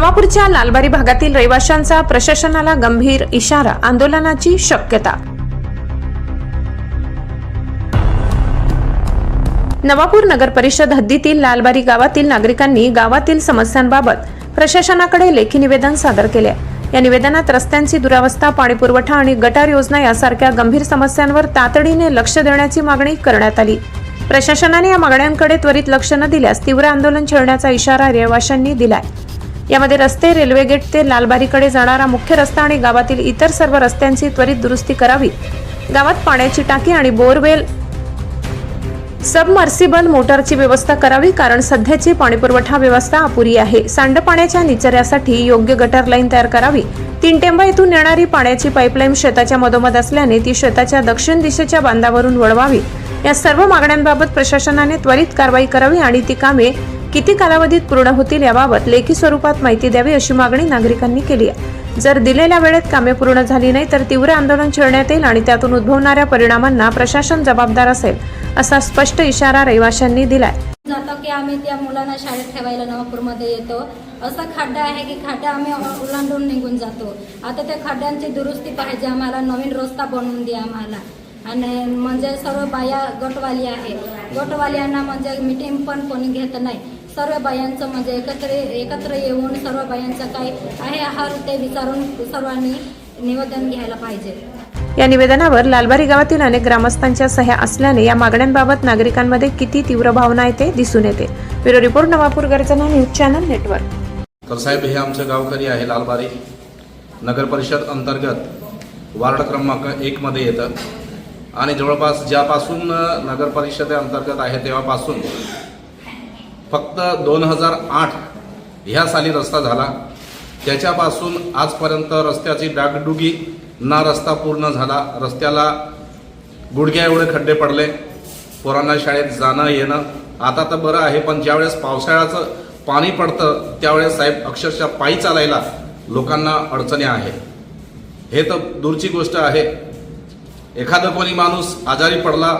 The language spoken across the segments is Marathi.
नवापूरच्या लालबारी भागातील रहिवाशांचा प्रशासनाला गंभीर इशारा आंदोलनाची शक्यता. नवापूर नगर परिषद हद्दीतील लालबारी गावातील नागरिकांनी गावातील समस्यांबाबत प्रशासनाकडे लेखी निवेदन सादर केले. या निवेदनात रस्त्यांची दुरावस्था पाणीपुरवठा आणि गटार योजना यासारख्या गंभीर समस्यांवर तातडीने लक्ष देण्याची मागणी करण्यात आली. प्रशासनाने या मागण्यांकडे त्वरित लक्ष न दिल्यास तीव्र आंदोलन छेडण्याचा इशारा रहिवाशांनी दिलाय. यामध्ये रस्ते रेल्वे गेट ते लालबारीकडे जाणारा मुख्य रस्ता आणि गावातील इतर सर्व रस्त्यांची त्वरित दुरुस्ती करावी. गावात पाण्याची टाकी आणि बोरवेल सबमर्सिबल मोटारची व्यवस्था करावी कारण सध्याची पाणीपुरवठा व्यवस्था अपुरी आहे. सांडपाण्याच्या निचऱ्यासाठी योग्य गटर लाईन तयार करावी. तीनटेंबा येथून येणारी पाण्याची पाईपलाईन शेताच्या मधोमध असल्याने ती शेताच्या दक्षिण दिशेच्या बांधावरून वळवावी. या सर्व मागण्यांबाबत प्रशासनाने त्वरित कारवाई करावी आणि ती कामे किती कालावधीत पूर्ण होतील याबाबत लेखी स्वरूपात माहिती द्यावी अशी मागणी नागरिकांनी केली आहे. जर दिलेल्या वेळेत कामे पूर्ण झाली नाही तर तीव्र आंदोलन छेडण्यात येईल आणि त्यातून उद्भवणाऱ्या परिणामांना प्रशासन जबाबदार असेल असा स्पष्ट इशारा रहिवाशांनी दिलाय. जातो की आम्ही त्या मुलांना शाळेत ठेवायला नवापूरमध्ये येतो. असा खड्डा आहे की खड्डा आम्ही ओलांडून निघून जातो. आता त्या खड्ड्यांची दुरुस्ती पाहिजे आम्हाला नवीन रस्ता बनवून द्या आम्हाला. आणि म्हणजे सर्व बाया गटवाली आहे. गटवाल्यांना म्हणजे मिटिंग पण कोणी घेत नाही. सर्व बायांचं म्हणजे एकत्र एकत्र येऊन सर्व बायांचं काय आहे आहार ते विचारून सर्वांनी निवेदन घ्यायला पाहिजे. या निवेदनावर लालबारी गावातील अनेक ग्रामस्थांच्या सह्या असल्याने या मागण्यांबाबत नागरिकांमध्ये किती तीव्र भावना आहे ते दिसून येते. ब्युरो रिपोर्ट नवापूर गर्जना न्यूज चॅनल नेटवर्क. तर साहेब हे आमचं गावकरी आहे लालबारी. नगर परिषद अंतर्गत वार्ड क्रमांक एकमध्ये येतं. आणि जवळपास ज्यापासून नगर परिषदे अंतर्गत आहे तेव्हापासून फक्त दोन हजार आठ ह्या साली रस्ता झाला. त्याच्यापासून आजपर्यंत रस्त्याची डागडुगी ना रस्ता पूर्ण झाला. रस्त्याला गुडघ्या एवढे खड्डे पडले. पोरांना शाळेत जाणं येणं. आता तर बरं आहे पण ज्यावेळेस पावसाळ्याचं पाणी पडतं त्यावेळेस साहेब अक्षरशः पायी चालायला लोकांना अडचणी आहे. हे तर दूरची गोष्ट आहे. एखादा कोणी माणूस आजारी पडला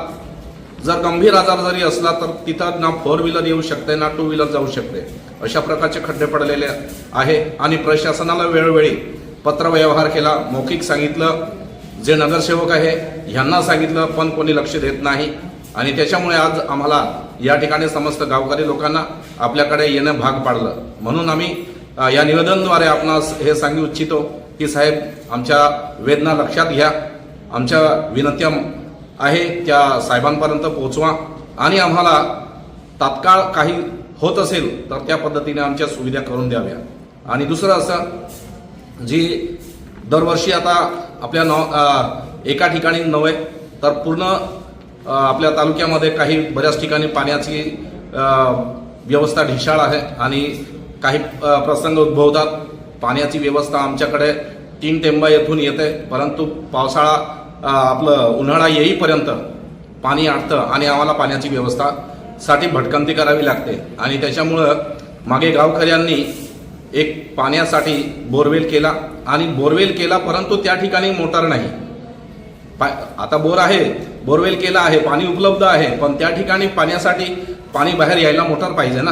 जर गंभीर आजार जरी असला तर तिथं ना फोर व्हीलर येऊ शकते ना टू व्हीलर जाऊ शकते. अशा प्रकारचे खड्डे पडलेले आहे आणि प्रशासनाला वेळोवेळी पत्रव्यवहार केला. मौखिक सांगितलं. जे नगरसेवक आहे ह्यांना सांगितलं पण कोणी लक्ष देत नाही. आणि त्याच्यामुळे आज आम्हाला या ठिकाणी समस्त गावकरी लोकांना आपल्याकडे येणं भाग पाडलं. म्हणून आम्ही या निवेदनद्वारे आपणास हे सांगू इच्छितो की साहेब आमच्या वेदना लक्षात घ्या. आमच्या विनंत्या आहे त्या साहेबांपर्यंत पोहोचवा. आणि आम्हाला तात्काळ काही होत असेल तर त्या पद्धतीने आमच्या सुविधा करून द्याव्या. आणि दुसरं असं जी दरवर्षी आता आपल्या नव एका ठिकाणी नव्हे तर पूर्ण आपल्या तालुक्यामध्ये काही बऱ्याच ठिकाणी पाण्याची व्यवस्था ढिशाळ आहे. आणि काही प्रसंग उद्भवतात. पाण्याची व्यवस्था आमच्याकडे तीन टेंबा येथून येते. परंतु पावसाळा आपलं उन्हाळा येईपर्यंत पाणी आटतं आणि आम्हाला पाण्याची व्यवस्था साठी भटकंती करावी लागते. आणि त्याच्यामुळं मागे गावकऱ्यांनी एक पाण्यासाठी बोरवेल केला आणि बोरवेल केला परंतु त्या ठिकाणी मोटार नाही. पा- आता बोर आहे बोरवेल केला आहे पाणी उपलब्ध आहे पण त्या ठिकाणी पाण्यासाठी पाणी बाहेर यायला मोटार पाहिजे ना.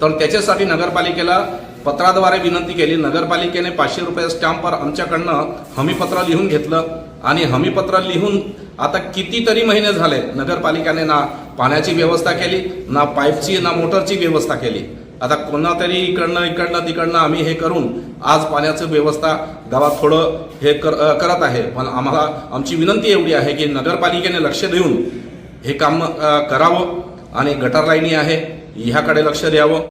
तर त्याच्यासाठी नगरपालिकेला पत्राद्वारे विनंती केली. नगरपालिकेने पाचशे रुपये स्टॅम्पवर आमच्याकडनं हमीपत्र लिहून घेतलं. आणि हमीपत्र लिहून आता कितीतरी महिने झाले नगरपालिकेने ना पाण्याची व्यवस्था केली ना पाईपची ना मोटरची व्यवस्था केली. आता कोणातरी इकडनं इकडनं तिकडनं आम्ही हे करून आज पाण्याचं व्यवस्था गावात थोडं हे कर करत आहे. पण आम्हाला आमची विनंती एवढी आहे की नगरपालिकेने लक्ष देऊन हे काम करावं आणि गटर लाईनी आहे. ह्याकडे लक्ष द्यावं.